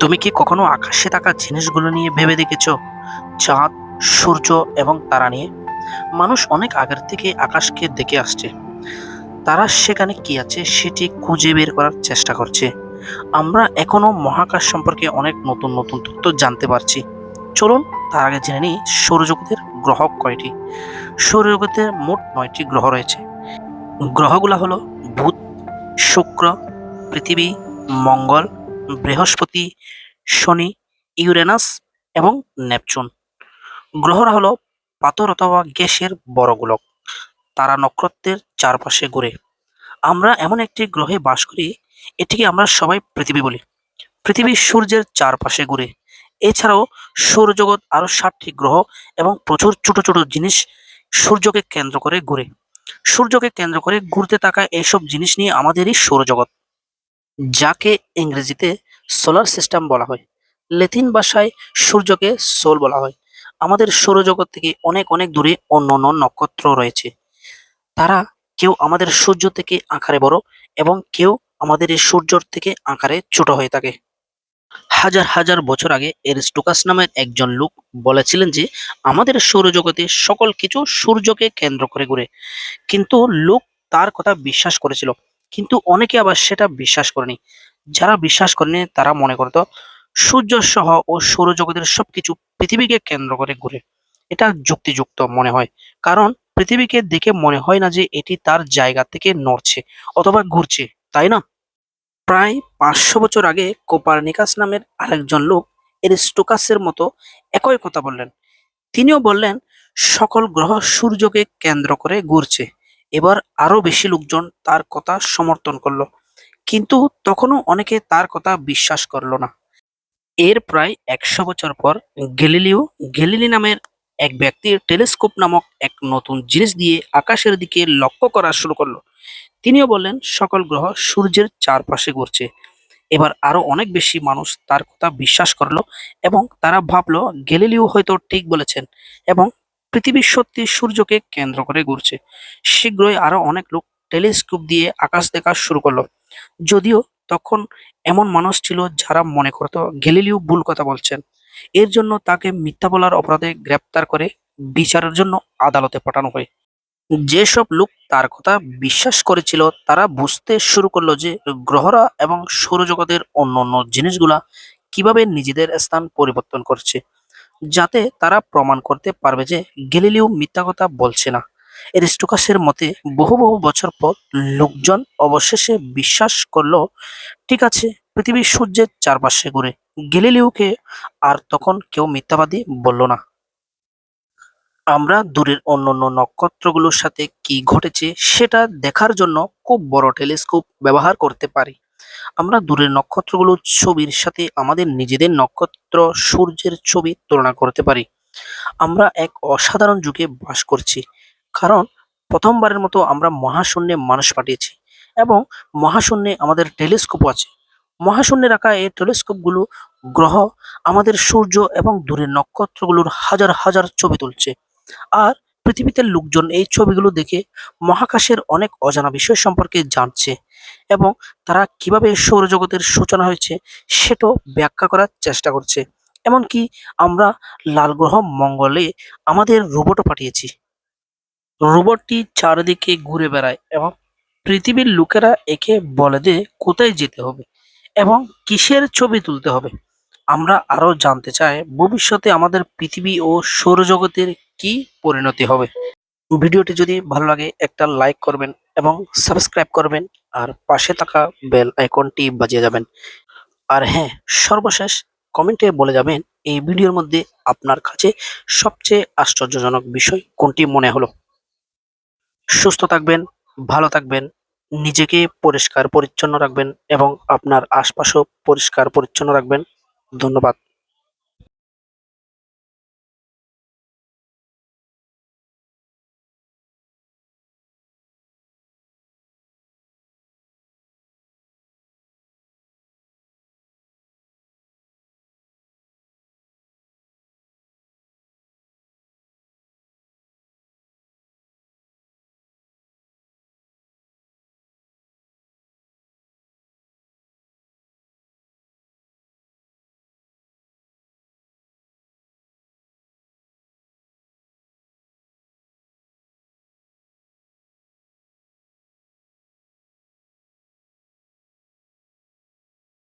তুমি কি কখনো আকাশে থাকা জিনিসগুলো নিয়ে ভেবে দেখেছ? চাঁদ, সূর্য এবং তারা নিয়ে? মানুষ অনেক আগের থেকে আকাশকে দেখে আসছে। তারা সেখানে কি আছে সেটি খুঁজে বের করার চেষ্টা করছে। আমরা এখনও মহাকাশ সম্পর্কে অনেক নতুন নতুন তথ্য জানতে পারছি। চলুন তার আগে জেনে নিই সৌরজগতের গ্রহ কয়টি? সৌরজগতের মোট নয়টি গ্রহ রয়েছে। গ্রহগুলো হলো বুধ, শুক্র, পৃথিবী, মঙ্গল বৃহস্পতি, শনি, ইউরেনাস এবং নেপচুন। গ্রহরা হলো পাথর অথবা গ্যাসের বড় গোলক তারা নক্ষত্রের চারপাশে ঘুরে। আমরা এমন একটি গ্রহে বাস করি, এটিকে আমরা সবাই পৃথিবী বলি। পৃথিবী সূর্যের চারপাশে ঘুরে। এছাড়াও সৌরজগৎ আরও ষাটটি গ্রহ এবং প্রচুর ছোট ছোট জিনিস সূর্যকে কেন্দ্র করে ঘুরে। সূর্যকে কেন্দ্র করে ঘুরতে থাকা এইসব জিনিস নিয়ে আমাদেরই সৌরজগৎ। যাকে ইংরেজিতে সোলার সিস্টেম বলা হয়, লেতিন ভাষায় সূর্যকে সোল বলা হয়। আমাদের সৌরজগৎ থেকে অনেক অনেক দূরে অন্য অন্য নক্ষত্র রয়েছে। তারা কেউ আমাদের সূর্য থেকে আকারে বড় এবং কেউ আমাদের এই সূর্যর থেকে আকারে ছোট হয়ে থাকে। হাজার হাজার বছর আগে এরিস্টোকাস নামের একজন লোক বলেছিলেন যে, আমাদের সৌরজগতে সকল কিছু সূর্যকে কেন্দ্র করে ঘুরে। কিন্তু লোক তার কথা বিশ্বাস করেছিল। কিন্তু অনেকে আবার সেটা বিশ্বাস করেনি। যারা বিশ্বাস করেনি, তারা মনে করতো, সূর্য সহ ও সৌরজগতের সবকিছু পৃথিবীকে কেন্দ্র করে ঘুরে। এটা যুক্তিযুক্ত মনে হয়। কারণ পৃথিবীকে দেখে মনে হয় না যে এটি তার জায়গা থেকে নড়ছে অথবা ঘুরছে, তাই না? প্রায় পাঁচশো বছর আগে কোপারনিকাস নামের আরেকজন লোক এরিস্টোকাসের মতো একই কথা বললেন। তিনিও বললেন, সকল গ্রহ সূর্যকে কেন্দ্র করে ঘুরছে। এবার আরও বেশি লোকজন তার কথা সমর্থন করল। কিন্তু তখনও অনেকে তার কথা বিশ্বাস করল না। এর প্রায় একশো বছর পর গ্যালিলিও, গ্যালিলি নামের এক ব্যক্তির টেলিস্কোপ নামক এক নতুন জিনিস দিয়ে আকাশের দিকে লক্ষ্য করা শুরু করল। তিনিও বললেন, সকল গ্রহ সূর্যের চারপাশে ঘুরছে। এবার আরও অনেক বেশি মানুষ তার কথা বিশ্বাস করল এবং তারা ভাবলো, গ্যালিলিও হয়তো ঠিক বলেছেন এবং পৃথিবী সত্যি সূর্যকে কেন্দ্র করে ঘুরছে। শীঘ্রই আরও অনেক লোক টেলিস্কোপ দিয়ে আকাশ দেখা শুরু করল। যদিও তখন এমন মানুষ ছিল যারা মনে করতো গ্যালিলিও ভুল কথা বলছেন। এর জন্য তাকে মিথ্যা বলার অপরাধে গ্রেপ্তার করে বিচারের জন্য আদালতে পাঠানো হয়। যেসব লোক তার কথা বিশ্বাস করেছিল, তারা বুঝতে শুরু করল যে গ্রহরা এবং সৌরজগতের অন্য অন্য জিনিসগুলা কীভাবে নিজেদের স্থান পরিবর্তন করছে। যাতে তারা প্রমাণ করতে পারবে যে গ্যালিলিও মিথ্যা কথা বলছে না। এরিস্টোকাসের মতে বহু বহু বছর পর লোকজন অবশেষে বিশ্বাস করল, ঠিক আছে, পৃথিবী সূর্যের চারপাশে ঘুরে। গ্যালিলিওকে আর তখন কেউ মিথ্যাবাদী বলল না। আমরা দূরের অন্যান্য নক্ষত্রগুলোর সাথে কি ঘটেছে সেটা দেখার জন্য খুব বড় টেলিস্কোপ ব্যবহার করতে পারি। আমরা দূরের নক্ষত্রগুলোর ছবির সাথে আমাদের নিজেদের নক্ষত্র সূর্যের ছবি তুলনা করতে পারি। আমরা এক অসাধারণ যুগে বাস করছি, কারণ প্রথমবারের মতো আমরা মহাশূন্যে মানুষ পাঠিয়েছি এবং মহাশূন্যে আমাদের টেলিস্কোপ আছে। মহাশূন্যে রাখা এই টেলিস্কোপগুলো গ্রহ, আমাদের সূর্য এবং দূরের নক্ষত্রগুলোর হাজার হাজার ছবি তুলছে। আর পৃথিবীতে লোকজন এই ছবিগুলো দেখে মহাকাশের অনেক অজানা বিষয় সম্পর্কে জানছে এবং তারা কীভাবে সৌরজগতের সূচনা হয়েছে সেটাও ব্যাখ্যা করার চেষ্টা করছে। এমনকি আমরা লাল গ্রহ মঙ্গলে আমাদের রোবটও পাঠিয়েছি। রোবটটি চারিদিকে ঘুরে বেড়ায় এবং পৃথিবীর লোকেরা একে বলে দেয় কোথায় যেতে হবে এবং কিসের ছবি তুলতে হবে। আমরা আরও জানতে চাই, ভবিষ্যতে আমাদের পৃথিবী ও সৌরজগতের কি পরিণতি হবে? ভিডিওটি যদি ভালো লাগে, একটা লাইক করবেন এবং সাবস্ক্রাইব করবেন আর পাশে থাকা বেল আইকনটি বাজিয়ে যাবেন। আর হ্যাঁ সর্বশেষ কমেন্টে বলে যাবেন, এই ভিডিওর মধ্যে আপনার কাছে সবচেয়ে আশ্চর্যজনক বিষয় কোনটি মনে হলো? সুস্থ থাকবেন, ভালো থাকবেন, নিজেকে পরিষ্কার পরিচ্ছন্ন রাখবেন এবং আপনার আশপাশও পরিষ্কার পরিচ্ছন্ন রাখবেন। ধন্যবাদ।